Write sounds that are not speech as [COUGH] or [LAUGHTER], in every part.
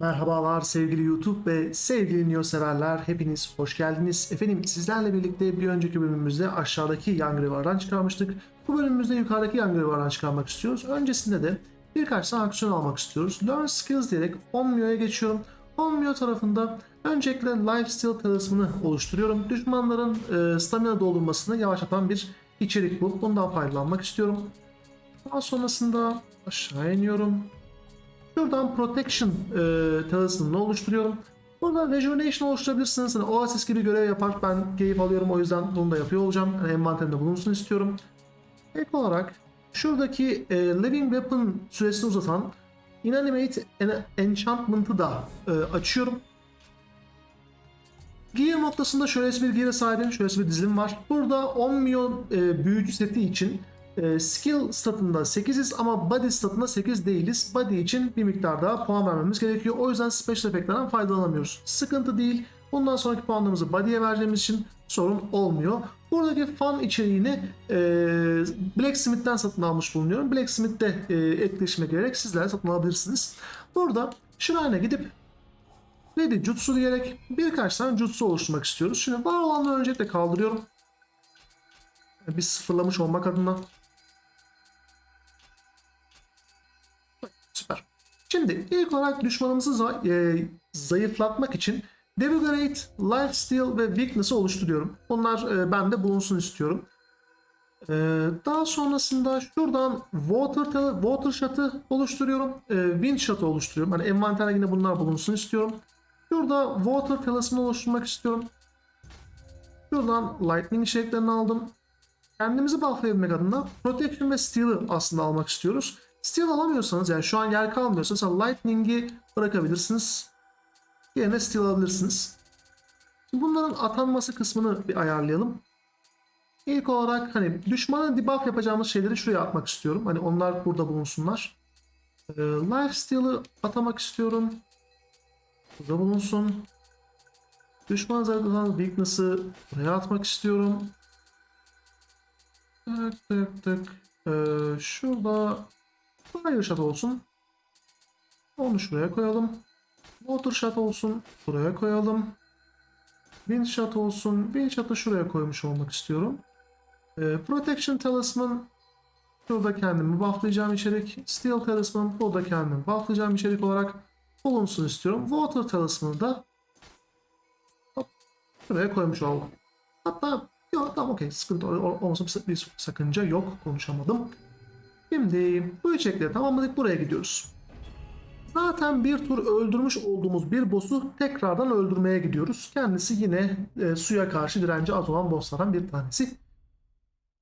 Merhabalar sevgili YouTube ve sevgili Neo severler. Hepiniz hoş geldiniz. Efendim sizlerle birlikte bir önceki bölümümüzde aşağıdaki Young River'dan çıkarmıştık. Bu bölümümüzde yukarıdaki Young River'dan çıkarmak istiyoruz. Öncesinde de birkaç tane aksiyon almak istiyoruz. Learn Skills diyerek Onmyo'ya geçiyorum. Onmyo tarafında öncelikle Lifesteal talismanı oluşturuyorum. Düşmanların e, stamina doldurmasını yavaşlatan bir içerik bu. Bundan faydalanmak istiyorum. Daha sonrasında aşağı iniyorum. Şuradan Protection e, talismanını oluşturuyorum. Burada Rejuvenation oluşturabilirsiniz. Yani Oasis gibi görev yapar. Ben keyif alıyorum o yüzden bunu da yapıyor olacağım. Yani envanterimde bulunsun istiyorum. Ek olarak şuradaki e, Living Weapon süresini uzatan Inanimate En- Enchantment'ı da e, açıyorum. Gear noktasında şöyle bir gear'e sahibim. Şöyle bir dizilim var. Burada 10 milyon e, büyücü seti için e, skill statında 8'iz ama body statında 8 değiliz. Body için bir miktar daha puan vermemiz gerekiyor. O yüzden special efektlerden faydalanamıyoruz. Sıkıntı değil. Bundan sonraki puanlarımızı body'ye vereceğimiz için sorun olmuyor. Buradaki fan içeriğini e, Blacksmith'ten satın almış bulunuyorum. Blacksmith'te e, etkileşime girerek sizler satın alabilirsiniz. Burada Shrine'a gidip Ready Jutsu diyerek birkaç tane Jutsu oluşturmak istiyoruz. Şimdi var olanları öncelikle kaldırıyorum. Biz sıfırlamış olmak adına. Şimdi ilk olarak düşmanımızı e, zayıflatmak için Devigorate, Lifesteal ve Weakness'ı oluşturuyorum. Bunlar e, bende bulunsun istiyorum. E, daha sonrasında şuradan Water, water Shot'ı oluşturuyorum. E, wind Shot'ı oluşturuyorum. Hani envanterde yine bunlar bulunsun istiyorum. Şurada Water Talisman oluşturmak istiyorum. Şuradan Lightning içeriklerini aldım. Kendimizi bufflayabilmek adına Protection ve Steal'ı aslında almak istiyoruz. Steel alamıyorsanız yani şu an yer kalmıyorsa Lightning'i bırakabilirsiniz. Yerine Steel alabilirsiniz. Şimdi bunların atanması kısmını bir ayarlayalım. İlk olarak hani düşmana debuff yapacağımız şeyleri şuraya atmak istiyorum. Hani onlar burada bulunsunlar. Ee, Life Steal'ı atamak istiyorum. Burada bulunsun. Düşman zayıflatan Weakness'ı buraya atmak istiyorum. Tık tık tık. Ee, şurada Fire Shot olsun. Onu şuraya koyalım. Water Shot olsun. Buraya koyalım. Wind Shot olsun. Wind Shot'ı şuraya koymuş olmak istiyorum. Ee, Protection Talisman Şurada kendimi bufflayacağım içerik. Steel Talisman burada kendimi bufflayacağım içerik olarak bulunsun istiyorum. Water Talisman'ı da hop, şuraya koymuş oldum. Hatta yok tamam okey sıkıntı ol- ol- olmasa bir, bir sakınca yok konuşamadım. Şimdi bu içerikleri tamamladık buraya gidiyoruz. Zaten bir tur öldürmüş olduğumuz bir boss'u tekrardan öldürmeye gidiyoruz. Kendisi yine e, suya karşı direnci az olan bosslardan bir tanesi.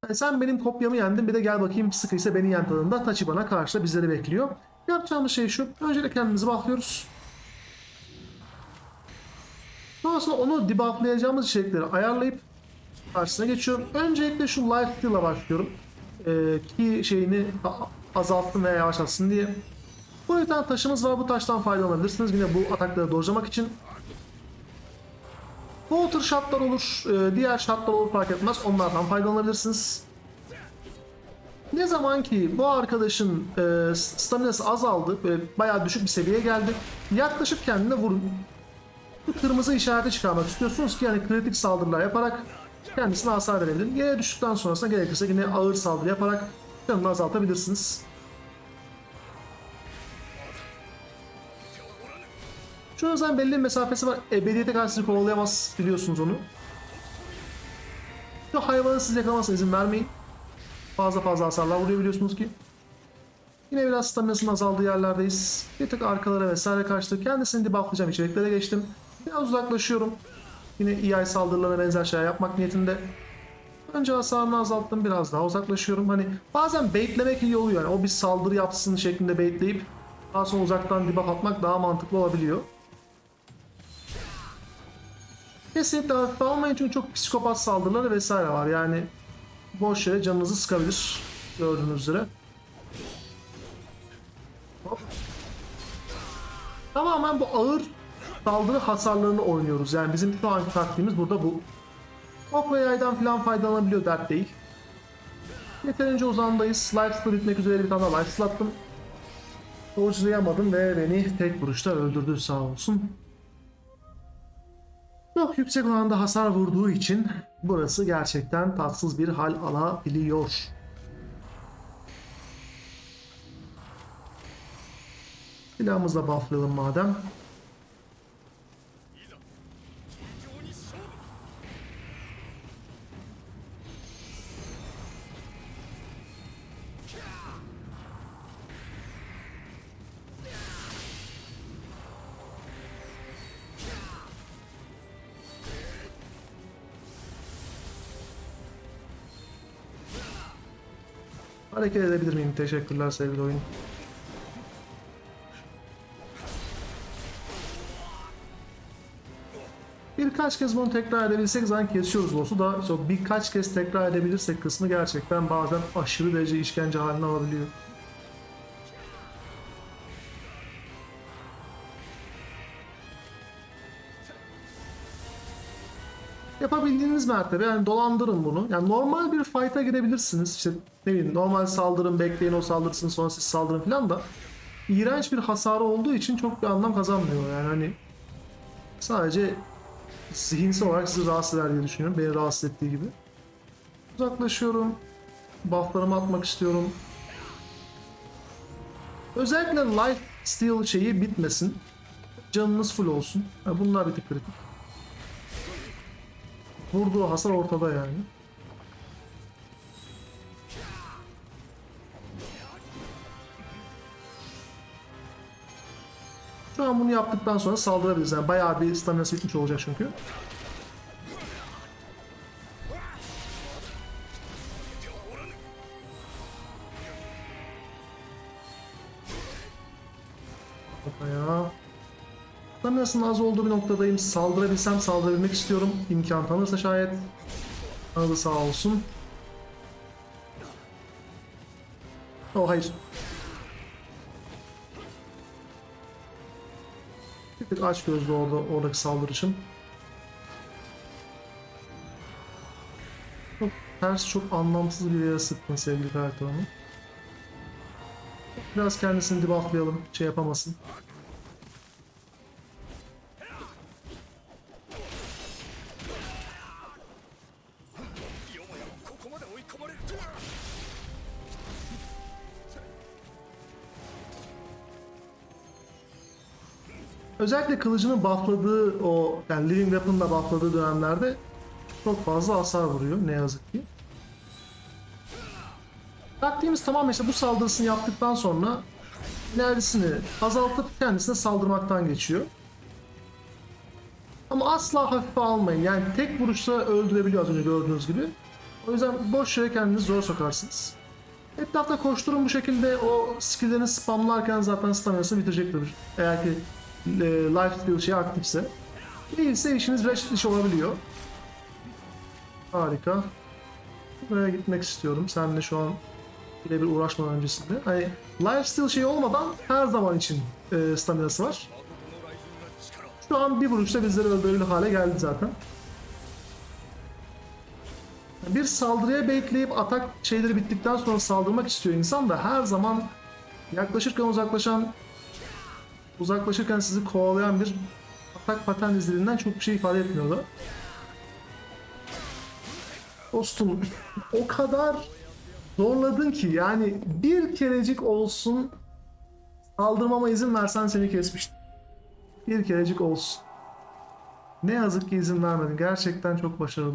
Yani sen benim kopyamı yendin bir de gel bakayım sıkıysa beni yen tadında Tachibana karşıda bizleri bekliyor. Yapacağımız şey şu. Öncelikle kendimizi bufflıyoruz. Sonrasında onu debufflayacağımız içerikleri ayarlayıp karşısına geçiyorum. Öncelikle şu life steal'a başlıyorum. Ee, ki şeyini a- azalttım veya yavaşlatsın diye. Bu bir tane taşımız var. Bu taştan faydalanabilirsiniz. Yine bu atakları dojlamak için. Water shotlar olur, e, diğer shotlar olur fark etmez. Onlardan faydalanabilirsiniz. Ne zaman ki bu arkadaşın e, staminası azaldı ve bayağı düşük bir seviyeye geldi. Yaklaşıp kendine vurun. Bu kırmızı işareti çıkarmak istiyorsunuz ki yani kritik saldırılar yaparak kendisine hasar verebilir. Yere düştükten sonrasında gerekirse yine ağır saldırı yaparak canını azaltabilirsiniz. Şu yüzden belli bir mesafesi var. Ebediyete karşı sizi kovalayamaz biliyorsunuz onu. Şu hayvanı siz yakalamasına izin vermeyin. Fazla fazla hasarlar vuruyor biliyorsunuz ki. Yine biraz staminasının azaldığı yerlerdeyiz. Bir tık arkalara vesaire kaçtı. Kendisini debufflayacağım içeriklere geçtim. Biraz uzaklaşıyorum. Yine EI saldırılarına benzer şeyler yapmak niyetinde. Önce hasarını azalttım biraz daha uzaklaşıyorum. Hani bazen baitlemek iyi oluyor. Yani o bir saldırı yapsın şeklinde baitleyip daha sonra uzaktan debuff atmak daha mantıklı olabiliyor. Kesinlikle hafife almayın çünkü çok psikopat saldırıları vesaire var. Yani boş yere canınızı sıkabilir. Gördüğünüz üzere. Hop. Tamamen bu ağır saldırı hasarlarını oynuyoruz. Yani bizim şu anki taktiğimiz burada bu. Ok yaydan falan faydalanabiliyor dert değil. Yeterince uzandayız. Lifesteal bitmek üzere bir tane lifesteal attım. Dodge'layamadım ve beni tek vuruşta öldürdü sağ olsun. Çok yüksek oranda hasar vurduğu için burası gerçekten tatsız bir hal alabiliyor. Silahımızla bufflayalım madem. Hareket edebilir miyim? Teşekkürler sevgili oyun. Birkaç kez bunu tekrar edebilsek zaten kesiyoruz boss'u da birkaç kez tekrar edebilirsek kısmı gerçekten bazen aşırı derece işkence haline alabiliyor. Yapabildiğiniz mertebe yani dolandırın bunu. Yani normal bir fight'a girebilirsiniz. İşte ne bileyim normal saldırın bekleyin o saldırsın sonra siz saldırın falan da iğrenç bir hasarı olduğu için çok bir anlam kazanmıyor yani hani sadece zihinsel olarak sizi rahatsız eder diye düşünüyorum. Beni rahatsız ettiği gibi. Uzaklaşıyorum. Bufflarımı atmak istiyorum. Özellikle life steal şeyi bitmesin. Canınız full olsun. Ha, bunlar bir tık kritik. Vurduğu hasar ortada yani. Şu an bunu yaptıktan sonra saldırabiliriz. Yani bayağı bir staminası bitmiş olacak çünkü. Staminasının az olduğu bir noktadayım. Saldırabilsem saldırabilmek istiyorum. İmkan tanırsa şayet. Tanıdı sağ olsun. Oh hayır. Bir tık aç gözlü orada, oradaki saldırışım. Çok ters, çok anlamsız bir yere sıktın sevgili karakterimi. Biraz kendisini debufflayalım, şey yapamasın. Özellikle kılıcının buffladığı o yani Living Weapon'la buffladığı dönemlerde çok fazla hasar vuruyor ne yazık ki. Taktiğimiz tamamen işte bu saldırısını yaptıktan sonra enerjisini azaltıp kendisine saldırmaktan geçiyor. Ama asla hafife almayın. Yani tek vuruşta öldürebiliyor az önce gördüğünüz gibi. O yüzden boş yere kendinizi zor sokarsınız. Etrafta koşturun bu şekilde o skilllerini spamlarken zaten staminası bitirecektir. Eğer ki e, life steal şey aktifse. Değilse işiniz biraz iş olabiliyor. Harika. Buraya gitmek istiyorum. Seninle şu an birebir uğraşmadan öncesinde. Hani life steal şey olmadan her zaman için e, staminası var. Şu an bir vuruşta bizleri öldürülü hale geldi zaten. Bir saldırıya bekleyip atak şeyleri bittikten sonra saldırmak istiyor insan da her zaman yaklaşırken uzaklaşan uzaklaşırken sizi kovalayan bir atak patern izlediğinden çok bir şey ifade etmiyor da. Dostum [LAUGHS] o kadar zorladın ki yani bir kerecik olsun saldırmama izin versen seni kesmiştim. Bir kerecik olsun. Ne yazık ki izin vermedin. Gerçekten çok başarılı.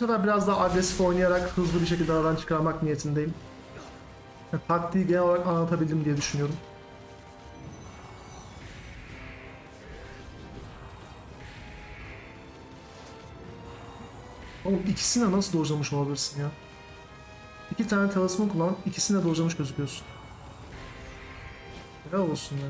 Sefer biraz daha agresif oynayarak hızlı bir şekilde aradan çıkarmak niyetindeyim. Ya, taktiği genel olarak anlatabildim diye düşünüyorum. Oğlum ikisine nasıl dojlamış olabilirsin ya? İki tane talisman kullanıp ikisine dojlamış gözüküyorsun. Helal olsun ya.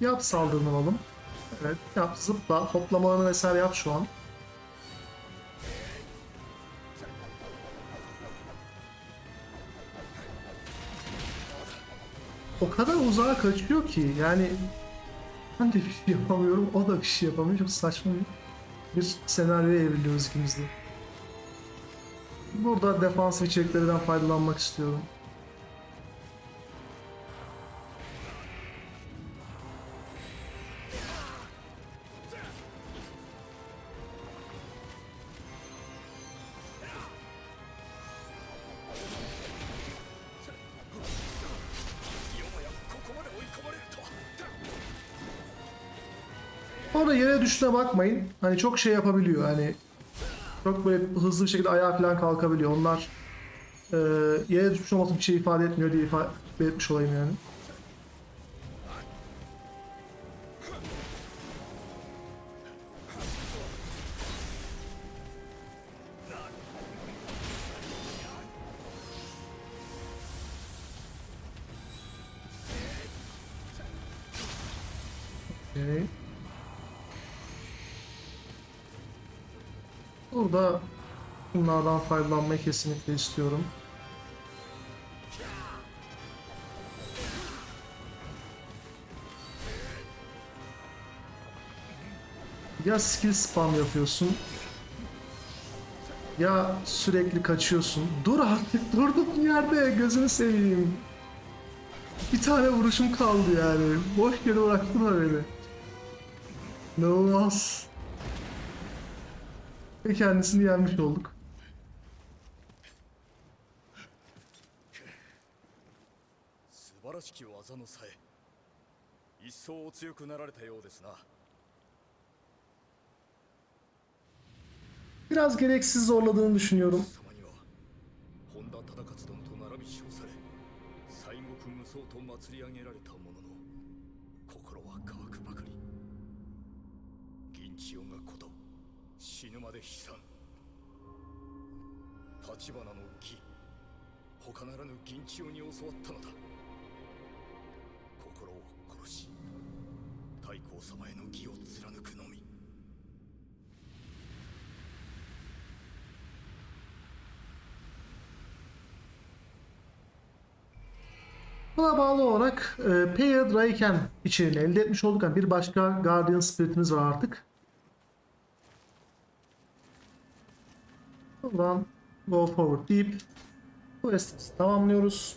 Yap saldırını alalım. Evet yap zıpla hoplamalarını vesaire yap şu an. O kadar uzağa kaçıyor ki yani ben de bir şey yapamıyorum o da bir şey yapamıyor. Çok saçma bir, bir senaryoya evriliyoruz ikimiz de. Burada defans içeriklerden faydalanmak istiyorum. Orada yere düştüğüne bakmayın. Hani çok şey yapabiliyor. Hani çok böyle hızlı bir şekilde ayağa falan kalkabiliyor. Onlar e, yere düşmüş olması bir şey ifade etmiyor diye ifade etmiş olayım yani. Burada bunlardan faydalanmayı kesinlikle istiyorum. Ya skill spam yapıyorsun ya sürekli kaçıyorsun. Dur artık durdum yerde gözünü seveyim. Bir tane vuruşum kaldı yani. Boş yere bıraktın beni. İnanılmaz. Ve kendisini yenmiş olduk. Biraz gereksiz zorladığını düşünüyorum. 死ぬまで悲惨立花の義他ならぬ銀千代に教わったのだ心を殺し太閤様への義を貫くのみ Buna bağlı olarak e, Paired Raiken içeriğini elde etmiş olduk. Yani bir başka Guardian Spirit'imiz var artık. Buradan Go Forward deyip quest'imizi tamamlıyoruz.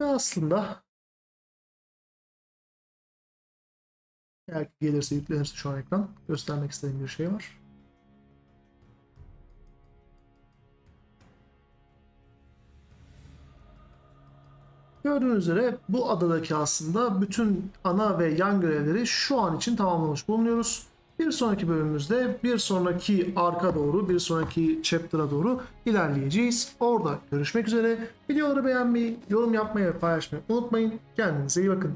Ve aslında eğer gelirse yüklenirse şu an ekran göstermek istediğim bir şey var. Gördüğünüz üzere bu adadaki aslında bütün ana ve yan görevleri şu an için tamamlamış bulunuyoruz. Bir sonraki bölümümüzde bir sonraki arka doğru, bir sonraki chapter'a doğru ilerleyeceğiz. Orada görüşmek üzere. Videoları beğenmeyi, yorum yapmayı ve paylaşmayı unutmayın. Kendinize iyi bakın.